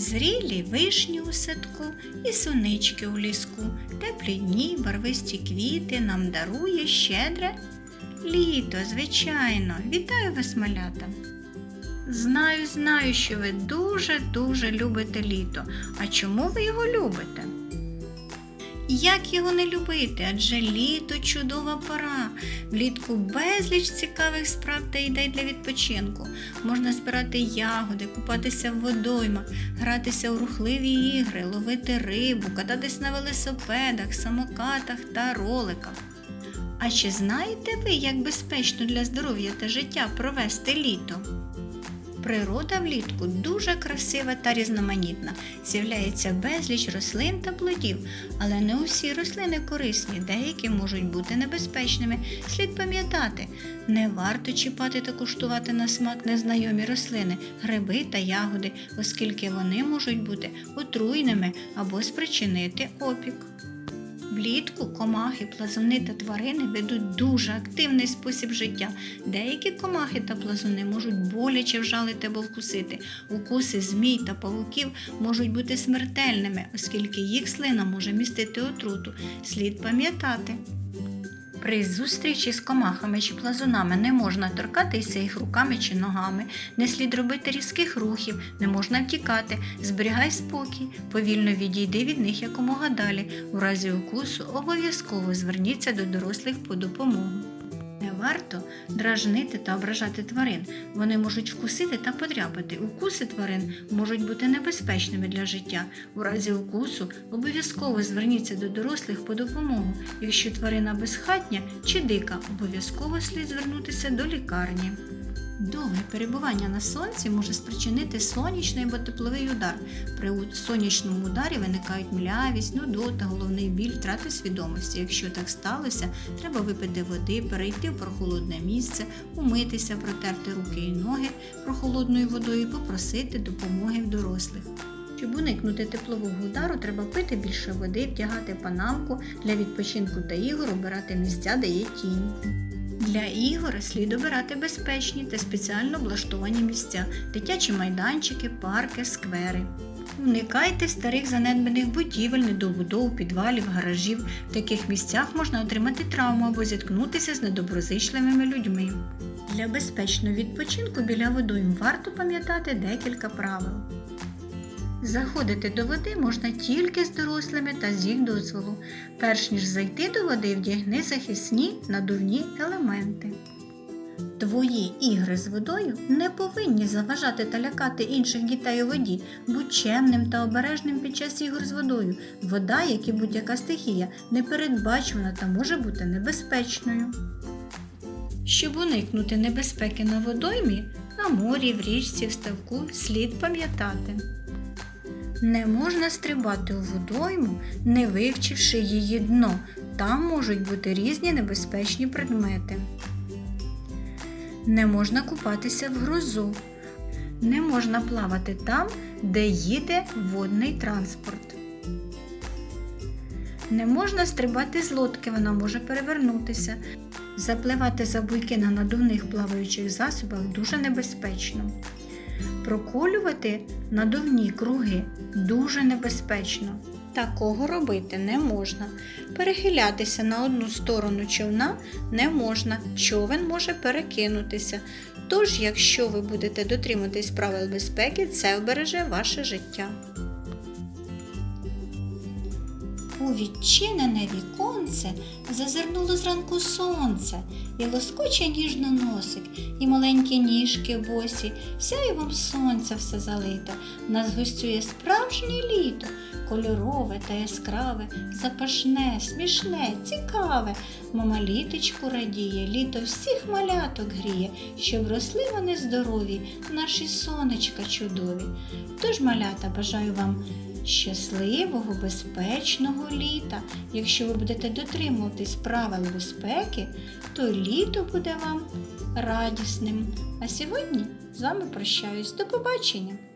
Зрілі вишні у садку і сонички у ліску, теплі дні, барвисті квіти нам дарує щедре літо, звичайно. Вітаю вас, малята! Знаю, знаю, що ви дуже-дуже любите літо. А чому ви його любите? Як його не любити? Адже літо чудова пора. Влітку безліч цікавих справ та ідей для відпочинку. Можна збирати ягоди, купатися в водоймах, гратися у рухливі ігри, ловити рибу, кататись на велосипедах, самокатах та роликах. А чи знаєте ви, як безпечно для здоров'я та життя провести літо? Природа влітку дуже красива та різноманітна. З'являється безліч рослин та плодів, але не усі рослини корисні, деякі можуть бути небезпечними. Слід пам'ятати, не варто чіпати та куштувати на смак незнайомі рослини, гриби та ягоди, оскільки вони можуть бути отруйними або спричинити опік. Влітку комахи, плазуни та тварини ведуть дуже активний спосіб життя. Деякі комахи та плазуни можуть боляче вжалити або вкусити. Укуси змій та павуків можуть бути смертельними, оскільки їх слина може містити отруту. Слід пам'ятати. При зустрічі з комахами чи плазунами не можна торкатися їх руками чи ногами, не слід робити різких рухів, не можна втікати, зберігай спокій, повільно відійди від них якомога далі. У разі укусу обов'язково зверніться до дорослих по допомогу. Варто дражнити та ображати тварин. Вони можуть вкусити та подряпати. Укуси тварин можуть бути небезпечними для життя. У разі укусу обов'язково зверніться до дорослих по допомогу. Якщо тварина безхатня чи дика, обов'язково слід звернутися до лікарні. Довге перебування на сонці може спричинити сонячний або тепловий удар. При сонячному ударі виникають млявість, нудота, головний біль, втрата свідомості. Якщо так сталося, треба випити води, перейти в прохолодне місце, умитися, протерти руки і ноги прохолодною водою і попросити допомоги в дорослих. Щоб уникнути теплового удару, треба пити більше води, вдягати панамку для відпочинку та ігор, обирати місця, де є тінь. Для ігор слід обирати безпечні та спеціально облаштовані місця, дитячі майданчики, парки, сквери. Уникайте старих занедбаних будівель, недобудов, підвалів, гаражів. В таких місцях можна отримати травму або зіткнутися з недоброзичливими людьми. Для безпечного відпочинку біля водойм варто пам'ятати декілька правил. Заходити до води можна тільки з дорослими та з їх дозволу. Перш ніж зайти до води, вдягни захисні надувні елементи. Твої ігри з водою не повинні заважати та лякати інших дітей у воді. Будь чемним та обережним під час ігор з водою. Вода, як і будь-яка стихія, непередбачувана та може бути небезпечною. Щоб уникнути небезпеки на водоймі, на морі, в річці, в ставку слід пам'ятати. Не можна стрибати у водойму, не вивчивши її дно. Там можуть бути різні небезпечні предмети. Не можна купатися в грозу. Не можна плавати там, де їде водний транспорт. Не можна стрибати з лодки, вона може перевернутися. Запливати за буйки на надувних плаваючих засобах дуже небезпечно. Проколювати надувні круги дуже небезпечно. Такого робити не можна. Перехилятися на одну сторону човна не можна. Човен може перекинутися. Тож, якщо ви будете дотримуватись правил безпеки, це обереже ваше життя. У відчинене віконце зазирнуло зранку сонце, і лоскоче ніжно носик, і маленькі ніжки босі, сяєвом сонця все залито. Нас гостює справжнє літо, кольорове та яскраве, запашне, смішне, цікаве. Мама літочку радіє, літо всіх маляток гріє, щоб росли вони здорові, наші сонечка чудові. Тож, малята, бажаю вам щасливого, безпечного літа. Якщо ви будете дотримуватись правил безпеки, то літо буде вам радісним. А сьогодні з вами прощаюсь. До побачення!